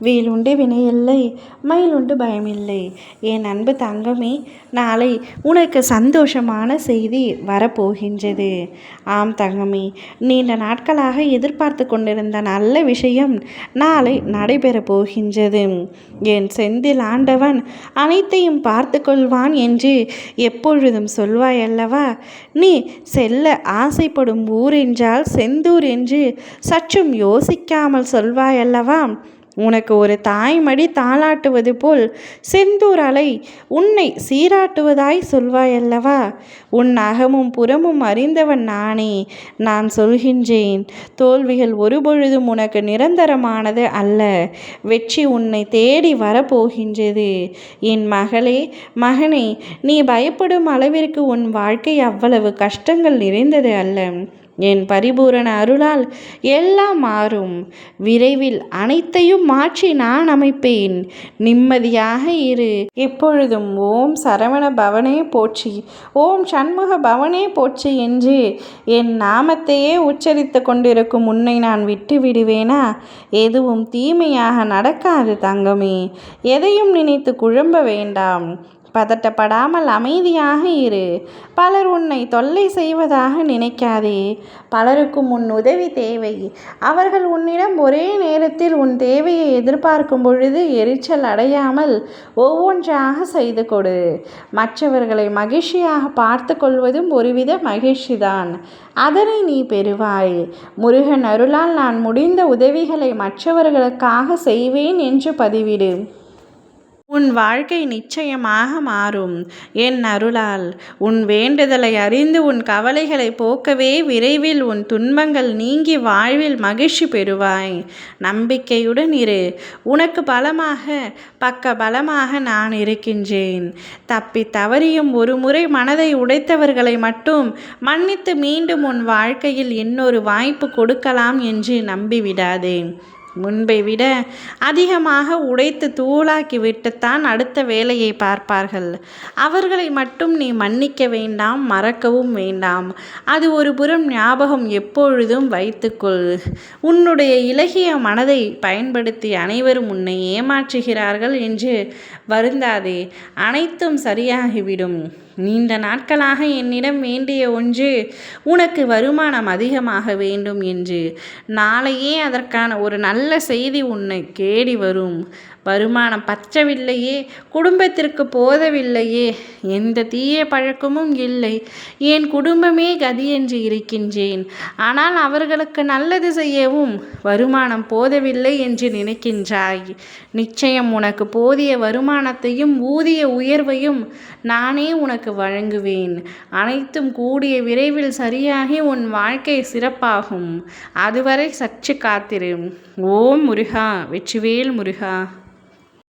வேலுண்டு வினையில்லை மயிலுண்டு பயமில்லை. என் அன்பு தங்கமே நாளை உனக்கு சந்தோஷமான செய்தி வரப்போகின்றது. ஆம் தங்கமே நீண்ட நாட்களாக எதிர்பார்த்து கொண்டிருந்த நல்ல விஷயம் நாளை நடைபெறப் போகின்றது. என் செந்தில் ஆண்டவன் அனைத்தையும் பார்த்து கொள்வான் என்று எப்பொழுதும் சொல்வாய் அல்லவா நீ செல்ல ஆசைப்படும் ஊர் என்றால் செந்தூர் என்று சற்றும் யோசிக்காமல் சொல்வாய் அல்லவா உனக்கு ஒரு தாய்மடி தாளாட்டுவது போல் செந்தூர் அலை உன்னை சீராட்டுவதாய் சொல்வாயல்லவா? உன் அகமும் புறமும் அறிந்தவன் நானே நான் சொல்கின்றேன். தோல்விகள் ஒருபொழுதும் உனக்கு நிரந்தரமானது அல்ல. வெற்றி உன்னை தேடி வரப்போகின்றது. என் மகளே மகனே நீ பயப்படும் அளவிற்கு உன் வாழ்க்கை அவ்வளவு கஷ்டங்கள் நிறைந்தது அல்ல. என் பரிபூரண அருளால் எல்லாம் மாறும். விரைவில் அனைத்தையும் மாற்றி நான் அமைப்பேன். நிம்மதியாக இரு. எப்பொழுதும் ஓம் சரவண பவனே போற்றி. ஓம் சண்முக பவனே போற்றி என்று. என் நாமத்தையே உச்சரித்து கொண்டிருக்கும் உன்னை நான் விட்டு விடுவேனா? எதுவும் தீமையாக நடக்காது தங்கமே. எதையும் நினைத்து குழம்ப வேண்டாம். பதட்டப்படாமல் அமைதியாக இரு. பலர் உன்னை தொல்லை செய்வதாக நினைக்காதே. பலருக்கும் உன் உதவி தேவை. அவர்கள் உன்னிடம் ஒரே நேரத்தில் உன் தேவையை எதிர்பார்க்கும் பொழுது எரிச்சல் அடையாமல் ஒவ்வொன்றாக செய்து கொடு. மற்றவர்களை மகிழ்ச்சியாக பார்த்து கொள்வதும் ஒருவித மகிழ்ச்சிதான். அதனை நீ பெறுவாய். முருகன் அருளால் நான் முடிந்த உதவிகளை மற்றவர்களுக்காக செய்வேன் என்று பதிவிடு. உன் வாழ்க்கை நிச்சயமாக மாறும். என் அருளால் உன் வேண்டுதலை அறிந்து உன் கவலைகளை போக்கவே விரைவில் உன் துன்பங்கள் நீங்கி வாழ்வில் மகிழ்ச்சி பெறுவாய். நம்பிக்கையுடன் இரு. உனக்கு பலமாக பக்க பலமாக நான் இருக்கின்றேன். தப்பி தவறியும் ஒரு முறை மனதை உடைத்தவர்களை மட்டும் மன்னித்து மீண்டும் உன் வாழ்க்கையில் இன்னொரு வாய்ப்பு கொடுக்கலாம் என்று நம்பிவிடாதேன் முன்பை விட அதிகமாக உடைத்து தூளாக்கி விட்டுத்தான் அடுத்த வேலையை பார்ப்பார்கள். அவர்களை மட்டும் நீ மன்னிக்க வேண்டாம் மறக்கவும் வேண்டாம். அது ஒரு புறம் ஞாபகம் எப்பொழுதும் வைத்துக்கொள். உன்னுடைய இலகிய மனதை பயன்படுத்தி அனைவரும் உன்னை ஏமாற்றுகிறார்கள் என்று வருந்தாதே. அனைத்தும் சரியாகிவிடும். நீண்ட நாட்களாக என்னிடம் வேண்டிய ஒன்று உனக்கு வருமானம் அதிகமாக வேண்டும் என்று. நாளையே அதற்கான ஒரு நல்ல செய்தி உன்னை கேடி வரும். வருமானம் பற்றவில்லையே குடும்பத்திற்கு போதவில்லையே எந்த தீய பழக்கமும் இல்லை. என் குடும்பமே கதி என்று இருக்கின்றேன். ஆனால் அவர்களுக்கு நல்லது செய்யவும் வருமானம் போதவில்லை என்று நினைக்கின்றாய். நிச்சயம் உனக்கு போதிய வருமானத்தையும் ஊதிய உயர்வையும் நானே உனக்கு வழங்குவேன். அனைத்தும் கூடிய விரைவில் சரியாகி உன் வாழ்க்கை சிறப்பாகும். அதுவரை சற்று காத்திரு. ஓம் முருகா வெற்றிவேல் முருகா.